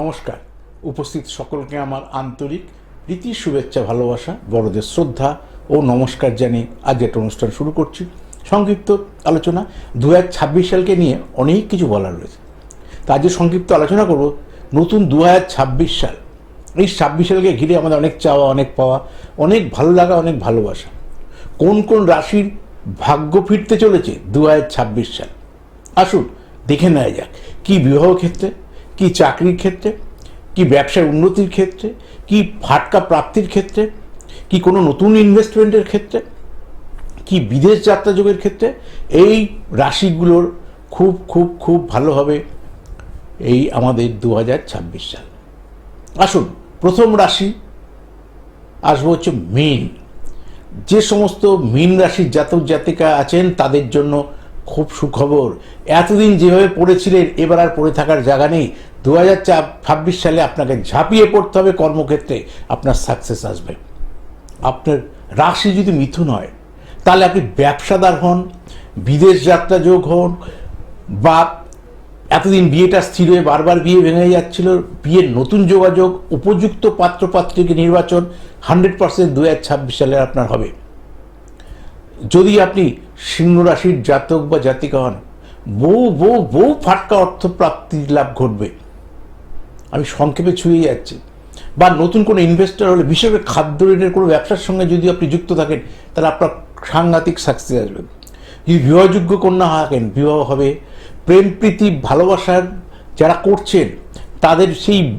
নমস্কার। উপস্থিত সকলকে আমার আন্তরিক রীতি শুভেচ্ছা, ভালোবাসা, বড়দের শ্রদ্ধা ও নমস্কার জানিয়ে আজ একটা অনুষ্ঠান শুরু করছি। সংক্ষিপ্ত আলোচনা। দু হাজার ছাব্বিশ সালকে নিয়ে অনেক কিছু বলার রয়েছে। তা আজকে সংক্ষিপ্ত আলোচনা করব নতুন দু হাজার ছাব্বিশ সাল। এই ছাব্বিশ সালকে ঘিরে আমাদের অনেক চাওয়া, অনেক পাওয়া, অনেক ভালো লাগা, অনেক ভালোবাসা। কোন কোন রাশির ভাগ্য ফিরতে চলেছে দু হাজার ছাব্বিশ সাল? আসুন দেখে নেওয়া যাক। কী বিবাহ ক্ষেত্রে কি চাকরির ক্ষেত্রে, কি ব্যবসায় উন্নতির ক্ষেত্রে, কি ফাটকা প্রাপ্তির ক্ষেত্রে, কি কোনো নতুন ইনভেস্টমেন্টের ক্ষেত্রে, কি বিদেশ যাত্রা যোগের ক্ষেত্রে, এই রাশিগুলোর খুব খুব খুব ভালো হবে এই আমাদের দু হাজার ছাব্বিশ সাল। আসুন, প্রথম রাশি আসব হচ্ছে মীন। যে সমস্ত মীন রাশির জাতক জাতিকা আছেন, তাদের জন্য খুব সুখবর। এতদিন যেভাবে পড়েছিলেন, এবার আর পড়ে থাকার জায়গা নেই। দু হাজার ছাব্বিশ সালে আপনাকে ঝাঁপিয়ে পড়তে হবে কর্মক্ষেত্রে, আপনার সাকসেস আসবে। আপনার রাশি যদি মিথুন হয়, তাহলে আপনি ব্যবসাদার হন, বিদেশ যাত্রা যোগ হন, বা এতদিন বিয়েটা স্থির হয়ে বারবার বিয়ে ভেঙে যাচ্ছিল বিয়ের নতুন যোগাযোগ, উপযুক্ত পাত্রপাত্রীকে নির্বাচন হান্ড্রেড পার্সেন্ট দু হাজার ছাব্বিশ সালে আপনার হবে। যদি আপনি সিংহ রাশির জাতক বা জাতিকা হন, বহু বহু বহু ফাটকা অর্থপ্রাপ্তি লাভ ঘটবে। আমি সংক্ষেপে ছুঁয়ে যাচ্ছি। বা নতুন কোনো ইনভেস্টর হলে বিশেষ করে খাদ্য ঋণের কোনো ব্যবসার সঙ্গে যদি আপনি যুক্ত থাকেন, তাহলে আপনার সাংঘাতিক সাকসেস আসবে। যদি বিবাহযোগ্য কন্যা থাকেন, বিবাহ হবে। প্রেম, প্রীতি ভালোবাসার যারা করছেন, তাদের সেই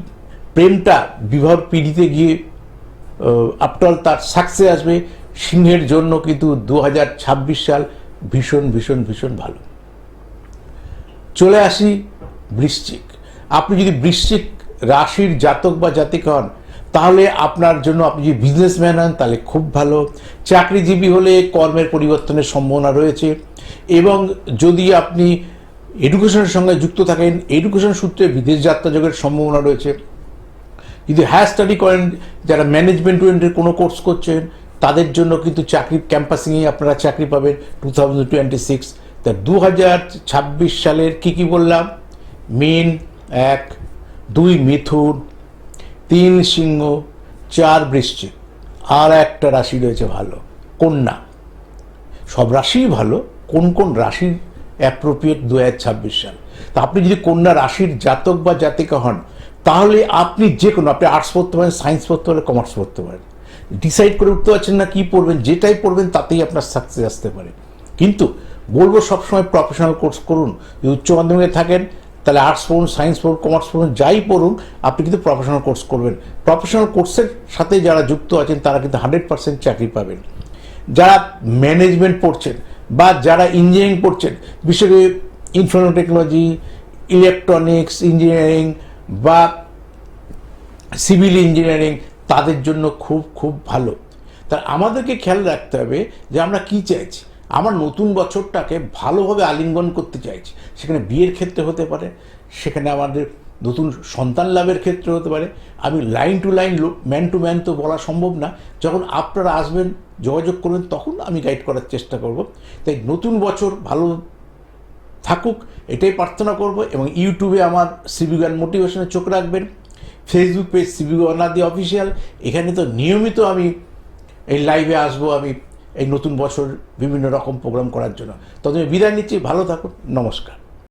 প্রেমটা বিবাহ পিড়িতে গিয়ে আফটার তার সাকসেস আসবে। সিংহের জন্য কিন্তু দু হাজার ছাব্বিশ সাল ভীষণ ভীষণ ভীষণ ভালো। চলে আসি বৃশ্চিক। আপনি যদি বৃশ্চিক রাশির জাতক বা জাতিক হন, তাহলে আপনার জন্য আপনি যদি বিজনেসম্যান হন, তাহলে খুব ভালো। চাকরিজীবী হলে কর্মের পরিবর্তনের সম্ভাবনা রয়েছে এবং যদি আপনি এডুকেশনের সঙ্গে যুক্ত থাকেন এডুকেশন সূত্রে বিদেশ যাত্রা যোগের সম্ভাবনা রয়েছে। যদি হায়ার স্টাডি করেন, যারা ম্যানেজমেন্ট ওরিয়েন্টেড কোনো কোর্স করছেন তাদের জন্য কিন্তু চাকরি ক্যাম্পাসিংয়ে আপনারা চাকরি পাবেন টু থাউজেন্ড টোয়েন্টি সিক্স তা দু হাজার ছাব্বিশ সালের কী কী বললাম? মিন এক, দুই মিথুন তিন সিংহ চার বৃশ্চিক। আর একটা রাশি রয়েছে ভালো, কন্যা। সব রাশিই ভালো, কোন কোন রাশির অ্যাপ্রোপ্রিয়েট দু হাজার ছাব্বিশ সাল। তা আপনি যদি কন্যা রাশির জাতক বা জাতিকা হন, তাহলে আপনি যে কোনো আপনি আর্টস পড়তে পারেন সায়েন্স পড়তে পারেন কমার্স পড়তে পারেন। ডিসাইড করে উঠতে পারছেন না কী পড়বেন, যেটাই পড়বেন তাতেই আপনার সাকসেস আসতে পারে। কিন্তু বলব সবসময় প্রফেশনাল কোর্স করুন, যদি উচ্চ মাধ্যমিকে থাকেন, তাহলে আর্টস পড়ুন সায়েন্স পড়ুন কমার্স পড়ুন, যাই পড়ুন, আপনি কিন্তু প্রফেশনাল কোর্স করবেন। প্রফেশনাল কোর্সের সাথে যারা যুক্ত আছেন, তারা কিন্তু হান্ড্রেড পার্সেন্ট চাকরি পাবেন। যারা ম্যানেজমেন্ট পড়ছেন বা যারা ইঞ্জিনিয়ারিং পড়ছেন, বিশেষ করে ইনফরমেশন টেকনোলজি ইলেকট্রনিক্স ইঞ্জিনিয়ারিং বা সিভিল ইঞ্জিনিয়ারিং তাদের জন্য খুব খুব ভালো। তা আমাদেরকে খেয়াল রাখতে হবে যে আমরা কি চাইছি। আমার নতুন বছরটাকে ভালোভাবে আলিঙ্গন করতে চাইছি। সেখানে বিয়ের ক্ষেত্রে হতে পারে, সেখানে আমাদের নতুন সন্তান লাভের ক্ষেত্রে হতে পারে। আমি line to line man to man তো বলা সম্ভব না। যখন আপনারা আসবেন, যোগাযোগ করবেন, তখন আমি গাইড করার চেষ্টা করব। তাই নতুন বছর ভালো থাকুক, এটাই প্রার্থনা করব এবং ইউটিউবে আমার সিবিগান মোটিভেশনে চোখ রাখবেন। ফেসবুক পেজ সিবিগানাদি অফিসিয়াল এখানে তো নিয়মিত আমি এই লাইভে আসব, আমি এই নতুন বছর বিভিন্ন রকম প্রোগ্রাম করার জন্য। তবে বিদায় নিচ্ছি, ভালো থাকুন, নমস্কার।